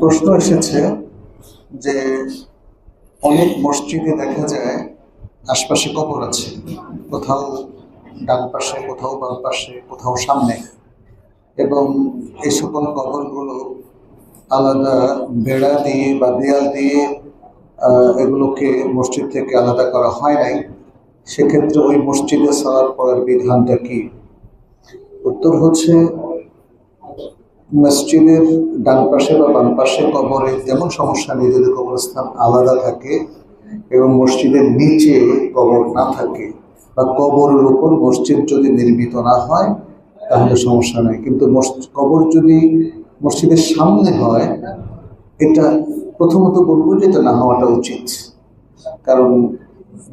প্রশ্ন এসেছে যে অনেক মসজিদে দেখা যায় আশপাশে কবর আছে, কোথাও ডান পাশে, কোথাও বাম পাশে, কোথাও সামনে। এবং এই সকল কবরগুলো আলাদা বেড়া দিয়ে বা দেয়াল দিয়ে এগুলোকে মসজিদ থেকে আলাদা করা হয় নাই। সেক্ষেত্রে ওই মসজিদে সালাদ পড়ার বিধানটা কি? উত্তর হচ্ছে মসজিদের ডান পাশে বা বাম পাশে কবরে তেমন সমস্যা নেই, যদি কবরস্থান আলাদা থাকে এবং মসজিদের নিচে কবর না থাকে বা কবরের উপর মসজিদ যদি নির্মিত না হয়, তাহলে সমস্যা নাই। কিন্তু কবর যদি মসজিদের সামনে হয়, এটা প্রথমত বলব যে এটা না হওয়াটা উচিত। কারণ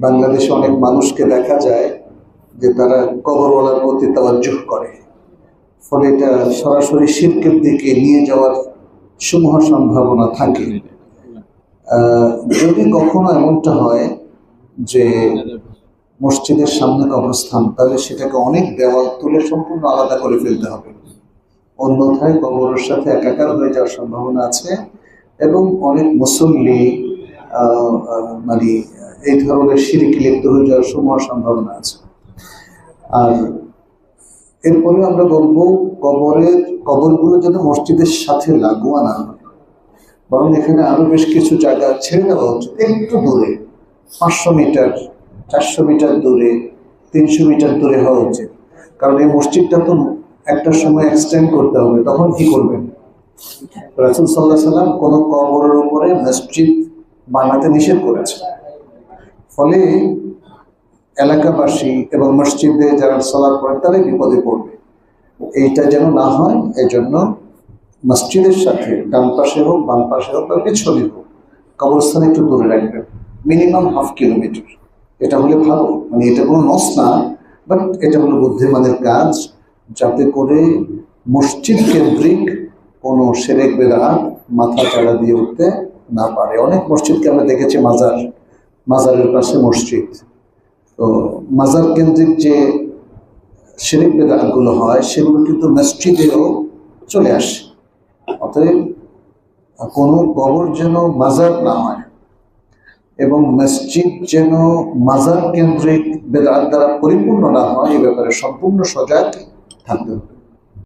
বাংলাদেশে অনেক মানুষকে দেখা যায় যে তারা কবরওয়ালার প্রতি তাওয়াজ্জুহ করে। ফলে এটা সরাসরি শিল্পের দিকে নিয়ে যাওয়ার সমূহ সম্ভাবনা থাকে। যদি কখনো এমনটা হয় যে মসজিদের সামনে কবরস্থান, তাহলে সেটাকে অনেক দেওয়াল তুলে সম্পূর্ণ আলাদা করে ফেলতে হবে। অন্যথায় কবরের সাথে একাকার হয়ে যাওয়ার সম্ভাবনা আছে এবং অনেক মুসল্লি মানে এই ধরনের সিঁড়িকে লিপ্ত হয়ে যাওয়ার সমূহ সম্ভাবনা আছে। আর এরপরে আমরা বলব কবরের কবরগুলো যেন মসজিদের সাথে লাগোয়া না বরং এখানে আরও বেশ কিছু জায়গা ছেড়ে দেওয়া উচিত একটু দূরে। পাঁচশো মিটার, চারশো মিটার দূরে, তিনশো মিটার দূরে হওয়া উচিত। কারণ এই মসজিদটা তো একটা সময় এক্সটেন্ড করতে হবে, তখন কি করবেন? রাসুল সাল্লাহ সাল্লাম কোনো কবরের উপরে মসজিদ বানাতে নিষেধ করেছে ফলে এলাকাবাসী এবং মসজিদে যারা সালাদ পড়েন তারাই বিপদে পড়বে। এইটা যেন না হয় এই জন্য মসজিদের সাথে ডান পাশে হোক, বাম পাশে হোক, বা পেছনে হোক, কবরস্থান একটু দূরে রাখবেন। Minimum half kilometre. এটা হলে ভালো। মানে এটা কোনো নস না বাট এটা হলো বুদ্ধিমানের কাজ, যাতে করে মসজিদ কেন্দ্রিক কোনো সেরেক বেদা মাথা চাড়া দিয়ে উঠতে না পারে। অনেক মসজিদকে আমরা দেখেছি মাজার, মাজারের পাশে মসজিদ। তো মাজার কেন্দ্রিক যে শিরিক বেদাতগুলো হয়, সেগুলো কিন্তু মসজিদেও চলে আসে। অতএব কোনো কবর যেন মাজার না হয় এবং মসজিদ যেন মাজার কেন্দ্রিক বেদাত দ্বারা পরিপূর্ণ না হয়, এ ব্যাপারে সম্পূর্ণ সজাগ থাকতে হবে।